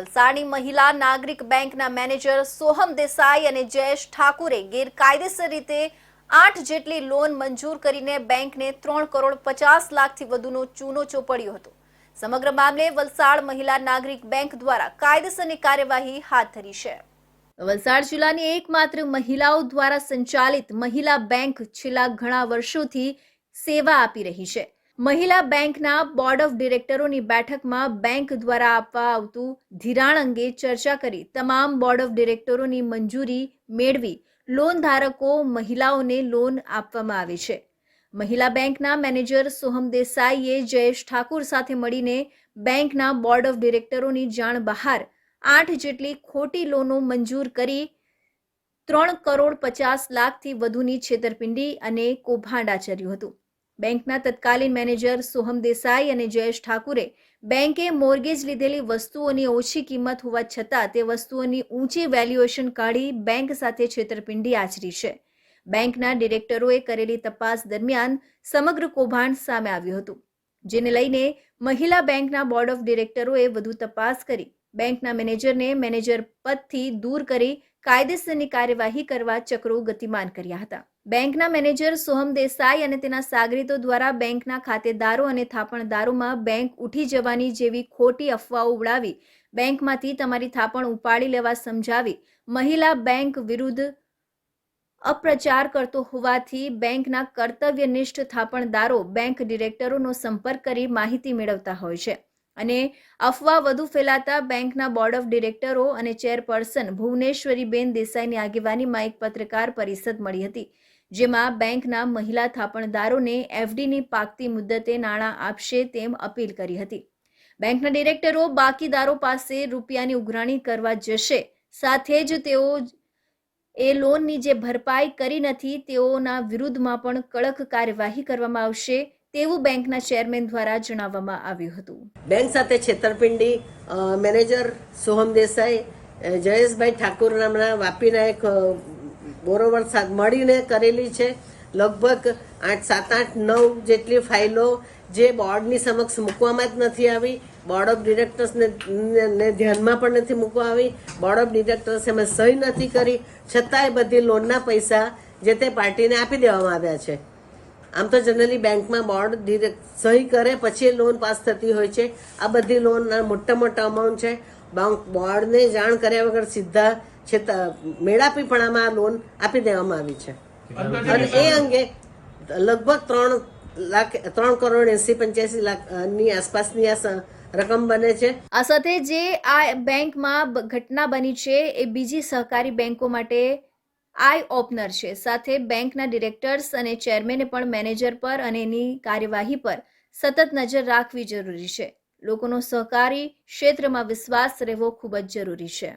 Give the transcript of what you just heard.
વલસાડની મહિલા નાગરિક બેંકના મેનેજર સોહમ દેસાઈ અને જયેશ ઠાકુરે ગેરકાયદેસર રીતે આઠ જેટલી લોન મંજૂર કરીને બેંકને ત્રણ કરોડ પચાસ લાખથી વધુનો ચૂનો ચોપડ્યો હતો. સમગ્ર મામલે વલસાડ મહિલા નાગરિક બેંક દ્વારા કાયદેસરની કાર્યવાહી હાથ ધરી છે. વલસાડ જિલ્લાની એકમાત્ર મહિલાઓ દ્વારા સંચાલિત મહિલા બેંક છેલ્લા ઘણા વર્ષોથી સેવા આપી રહી છે. મહિલા બેંકના બોર્ડ ઓફ ડિરેક્ટરોની બેઠકમાં બેંક દ્વારા આપવા આવતું ધિરાણ અંગે ચર્ચા કરી. તમામ બોર્ડ ઓફ ડિરેક્ટરોની મંજૂરી મેળવી લોન ધારકો મહિલાઓને લોન આપવામાં આવે છે. મહિલા બેંકના મેનેજર સોહમ દેસાઈએ જયેશ ઠાકુર સાથે મળીને બેંકના બોર્ડ ઓફ ડિરેક્ટરોની જાણ બહાર આઠ જેટલી ખોટી લોનો મંજૂર કરી ત્રણ કરોડ પચાસ લાખથી વધુની છેતરપિંડી અને કૌભાંડ આચર્યું હતું. બેંકના તત્કાલીન મેનેજર સોહમ દેસાઈ અને જયેશ ઠાકુરે બેંકે મોર્ગેજ લીધેલી વસ્તુઓની ઓછી કિંમત હોવા છતાં તે વસ્તુઓની ઊંચી વેલ્યુએશન કાઢી બેંક સાથે છેતરપિંડી આચરી છે. બેંકના ડિરેક્ટરોએ કરેલી તપાસ દરમિયાન સમગ્ર કૌભાંડ સામે આવ્યું હતું. જેને લઈને મહિલા બેંકના બોર્ડ ઓફ ડિરેક્ટરોએ વધુ તપાસ કરી. બેંકના મેનેજરને મેનેજર પદથી દૂર કરી કાયદેસરની કાર્યવાહી કરવા ચક્રો ગતિમાન કર્યા હતા. બેંકના મેનેજર સોહમ દેસાઈ અને તેના સાગરીતો દ્વારા બેંકના ખાતેદારો અને થાપણદારોમાં બેંક ઉઠી જવાની જેવી ખોટી અફવાઓ ઉડાવી, બેંકમાંથી તમારી થાપણ ઉપાડી લેવા સમજાવી, મહિલા બેંક વિરુદ્ધ અપ્રચાર કરતો હોવાથી બેંકના કર્તવ્યનિષ્ઠ થાપણદારો બેંક ડિરેક્ટરોનો સંપર્ક કરી માહિતી મેળવતા હોય છે. અને અફવા વધુ ફેલાતા બેંકના બોર્ડ ઓફ ડિરેક્ટરો અને ચેરપર્સન ભુવનેશ્વરીબેન દેસાઈની આગેવાનીમાં એક પત્રકાર પરિષદ મળી હતી. જેમાં બેંકના મહિલા થાપણદારોને એફડીની પાકતી મુદ્દતે નાણાં આપશે તેમ અપીલ કરી હતી. બેંકના ડિરેક્ટરો બાકીદારો પાસે રૂપિયાની ઉઘરાણી કરવા જશે. સાથે જ તેઓ એ લોનની જે ભરપાઈ કરી નથી તેઓના વિરુદ્ધમાં પણ કડક કાર્યવાહી કરવામાં આવશે તેવું બેંકના ચેરમેન દ્વારા જણાવવામાં આવ્યું હતું. બેંક સાથે છેતરપિંડી મેનેજર સોહમ દેસાઈ જયેશભાઈ ઠાકુર નામના વાપીના એક અ, બોરોવર સાથ મળીને કરેલી છે. લગભગ આઠ સાત આઠ નવ જેટલી ફાઇલો જે બોર્ડની સમક્ષ મૂકવામાં જ નથી આવી. બોર્ડ ઓફ ડિરેક્ટર્સને ને- ધ્યાનમાં પણ નથી મૂકવા આવી. બોર્ડ ઓફ ડિરેક્ટર્સ એમાં સહી નથી કરી. છતાંય બધી લોનના પૈસા જે તે પાર્ટીને આપી દેવામાં આવ્યા છે. આમ તો જનરલી બેંકમાં બોર્ડ ડિરેક્ટ સહી કરે પછી લોન પાસ થતી હોય છે. આ બધી લોનના મોટા મોટા અમાઉન્ટ છે બોર્ડને જાણ કર્યા વગર સીધા મેળાપીપણામાં આ લોન આપી દેવામાં આવી છે. અને એ અંગે લગભગ ત્રણ લાખ ત્રણ કરોડ એસી પંચ્યાસી લાખની આસપાસની આ રકમ બને છે. આ સાથે જે આ બેંકમાં ઘટના બની છે એ બીજી સહકારી બેંકો માટે આઈ ઓપનર છે. સાથે બેંકના ડિરેક્ટર્સ અને ચેરમેને પણ મેનેજર પર અને એની કાર્યવાહી પર સતત નજર રાખવી જરૂરી છે. લોકોનો સહકારી ક્ષેત્રમાં વિશ્વાસ રહેવો ખૂબ જ જરૂરી છે.